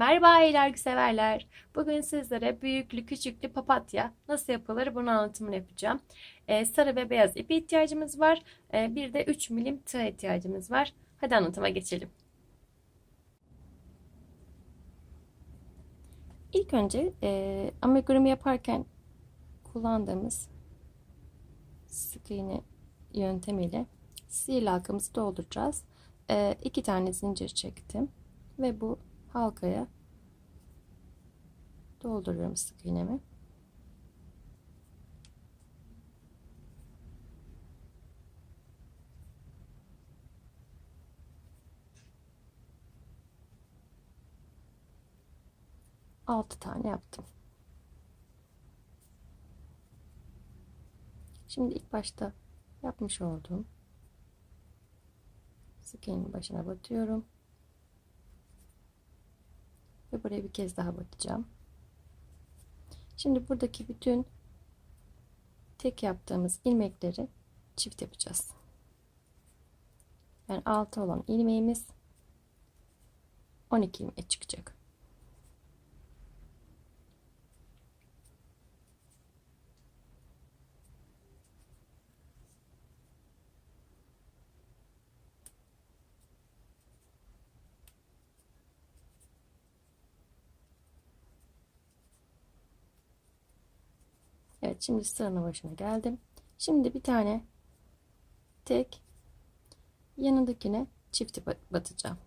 Merhaba ey örgü severler. Bugün sizlere büyüklü küçüklü papatya nasıl yapılır bunun anlatımını yapacağım. Ee, sarı ve beyaz ipi ihtiyacımız var. Ee, bir de 3 milim tığ ihtiyacımız var. Hadi anlatıma geçelim. İlk önce e, amigurumi yaparken kullandığımız sık iğne yöntemiyle sihirli halkamızı dolduracağız. E, iki tane zincir çektim ve bu halkaya dolduruyorum sık iğnemi. Altı tane yaptım. Şimdi ilk başta yapmış olduğum sık iğnenin başına batıyorum. Buraya bir kez daha batacağım. Şimdi buradaki bütün tek yaptığımız ilmekleri çift yapacağız. Yani 6 olan ilmeğimiz 12 ilmek çıkacak. Evet şimdi sıranın başına geldim. Şimdi bir tane tek yanındakine çifti batacağım.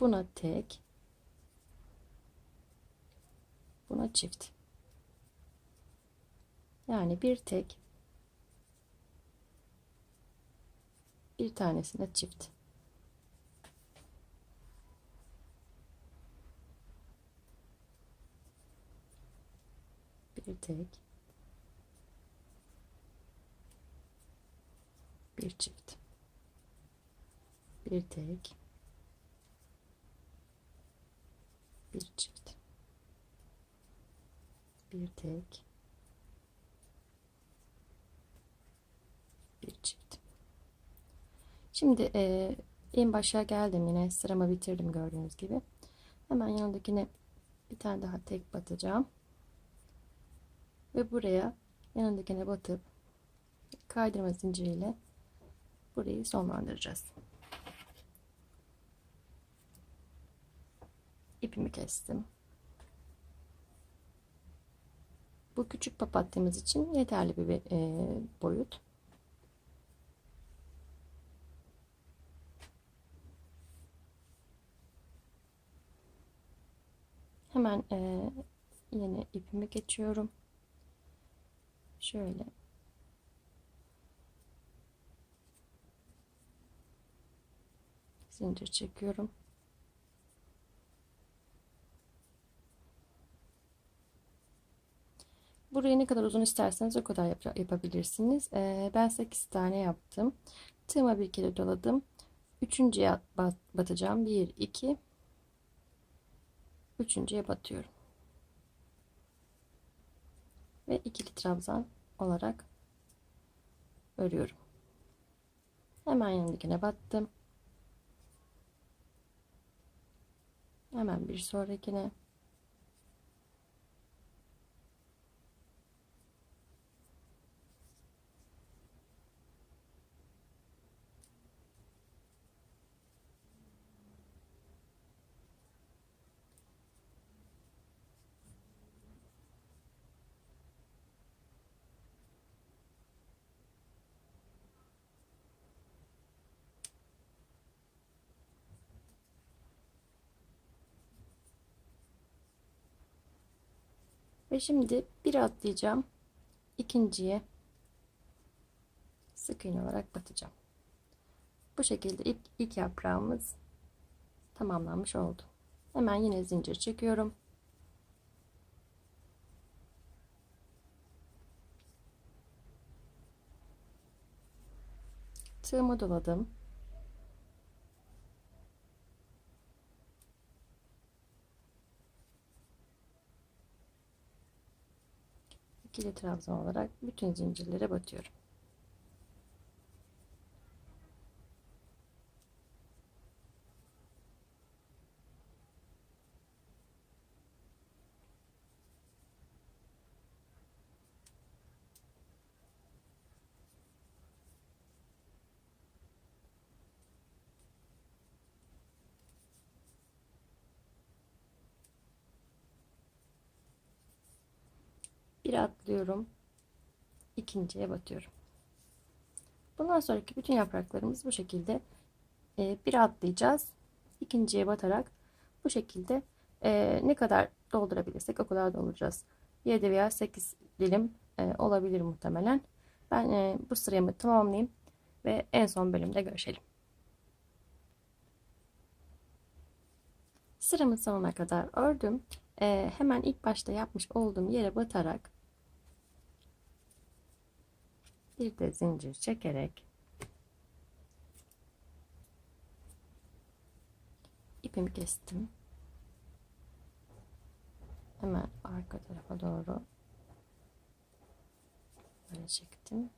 Buna tek buna çift. Yani bir tek bir tanesine çift. Bir tek. Bir çift. Bir tek. Bir çift. Bir tek. Bir çift. Şimdi e, en başa geldim yine. Sıramı bitirdim gördüğünüz gibi. Hemen yanındakine bir tane daha tek batacağım ve buraya yanındakine batıp kaydırma zinciriyle burayı sonlandıracağız. İpimi kestim. Bu küçük papatyamız için yeterli bir e, boyut. Hemen e, yine ipimi geçiyorum şöyle zincir çekiyorum. Burayı ne kadar uzun isterseniz o kadar yap yapabilirsiniz. Ee, ben 8 tane yaptım. Tığıma bir kere doladım. Üçüncüye bat batacağım. 1, 2, üçüncüye batıyorum ve ikili trabzan olarak örüyorum. Hemen yanındakine battım. Hemen bir sonrakine Ve şimdi bir atlayacağım. ikinciye sık iğne olarak batacağım. Bu şekilde ilk, ilk yaprağımız tamamlanmış oldu. Hemen yine zincir çekiyorum. Tığımı doladım. İkili trabzan olarak bütün zincirlere batıyorum. Bir atlıyorum. ikinciye batıyorum. Bundan sonraki bütün yapraklarımız bu şekilde e, bir atlayacağız. ikinciye batarak bu şekilde e, ne kadar doldurabilirsek o kadar dolduracağız. 7 veya 8 dilim e, olabilir muhtemelen. Ben bu sıramı tamamlayayım ve en son bölümde görüşelim. Sıramın sonuna kadar ördüm. E, hemen ilk başta yapmış olduğum yere batarak bir de zincir çekerek ipimi kestim. Hemen arka tarafa doğru böyle çektim.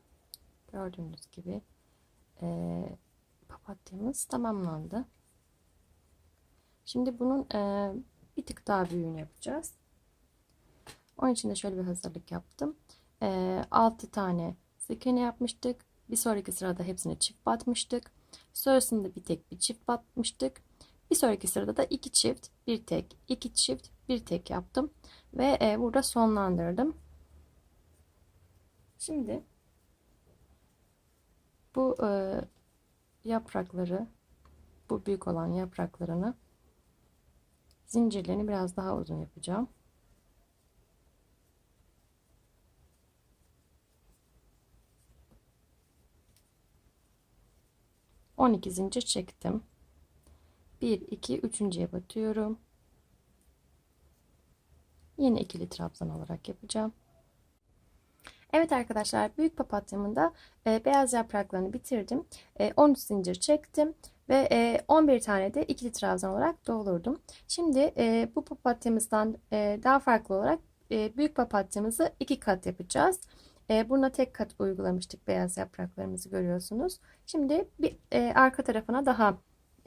Gördüğünüz gibi e, papatyamız tamamlandı. Şimdi bunun e, bir tık daha büyüğünü yapacağız. Onun için de şöyle bir hazırlık yaptım. E, 6 tane sık yapmıştık. Bir sonraki sırada hepsini çift batmıştık. Sonrasında bir tek bir çift batmıştık. Bir sonraki sırada da iki çift, bir tek, iki çift, bir tek yaptım. Ve e, burada sonlandırdım. Şimdi bu e, yaprakları, bu büyük olan yapraklarını zincirlerini biraz daha uzun yapacağım. On iki zincir çektim. 1 2 üçüncüye batıyorum. Yine ikili trabzan olarak yapacağım. Evet arkadaşlar büyük papatyamın da e, beyaz yapraklarını bitirdim. E, 13 zincir çektim ve e, 11 tane de ikili trabzan olarak doldurdum. Şimdi e, bu papatyamızdan e, daha farklı olarak e, büyük papatyamızı iki kat yapacağız. E, buna tek kat uygulamıştık beyaz yapraklarımızı görüyorsunuz. Şimdi bir e, arka tarafına daha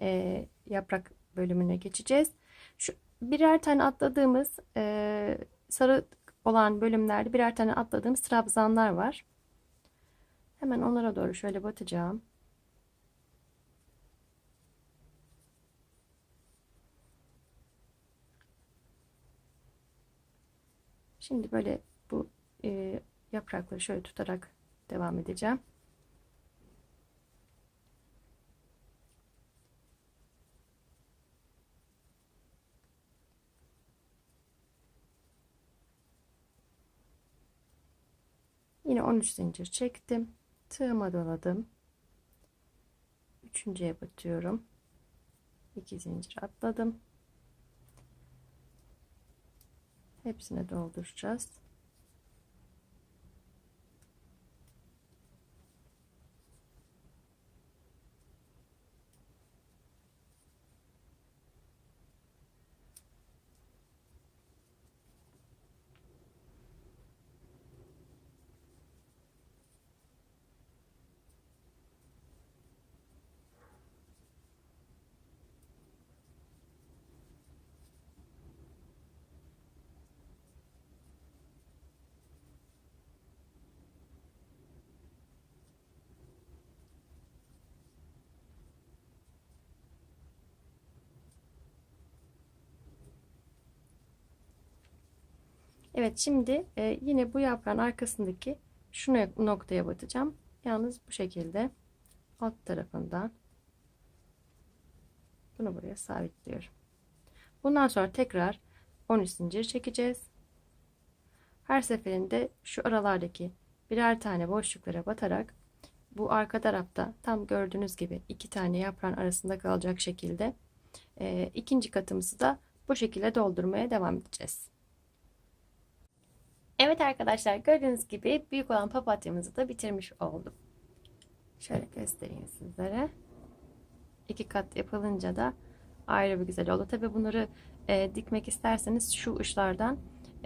e, yaprak bölümüne geçeceğiz. Şu birer tane atladığımız e, sarı olan bölümlerde birer tane atladığımız trabzanlar var. Hemen onlara doğru şöyle batacağım. Şimdi böyle bu e, yaprakları şöyle tutarak devam edeceğim. Yine 13 zincir çektim. Tığıma doladım. Üçüncüye batıyorum. 2 zincir atladım. Hepsine dolduracağız. Evet şimdi e, yine bu yaprağın arkasındaki şu noktaya batacağım. Yalnız bu şekilde alt tarafından bunu buraya sabitliyorum. Bundan sonra tekrar 13 zincir çekeceğiz. Her seferinde şu aralardaki birer tane boşluklara batarak bu arka tarafta tam gördüğünüz gibi iki tane yaprağın arasında kalacak şekilde e, ikinci katımızı da bu şekilde doldurmaya devam edeceğiz. Evet arkadaşlar gördüğünüz gibi büyük olan papatyamızı da bitirmiş oldum. Şöyle göstereyim sizlere. İki kat yapılınca da ayrı bir güzel oldu. Tabi bunları e, dikmek isterseniz şu uçlardan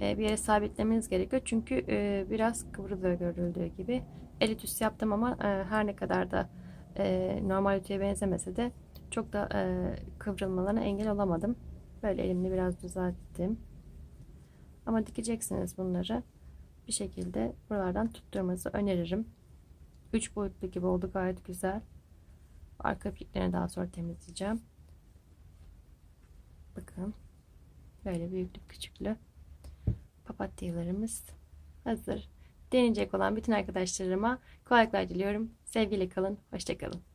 e, bir yere sabitlemeniz gerekiyor. Çünkü e, biraz kıvrılıyor görüldüğü gibi. Elitüs yaptım ama e, her ne kadar da e, normal ütüye benzemese de çok da e, kıvrılmalarına engel olamadım. Böyle elimle biraz düzelttim. Ama dikeceksiniz bunları. Bir şekilde buralardan tutturmanızı öneririm. 3 boyutlu gibi oldu gayet güzel. Arka ipliklerini daha sonra temizleyeceğim. Bakın. Böyle büyüklük küçüklü papatyalarımız hazır. Deneyecek olan bütün arkadaşlarıma kolaylıklar diliyorum. Sevgiyle kalın, hoşça kalın.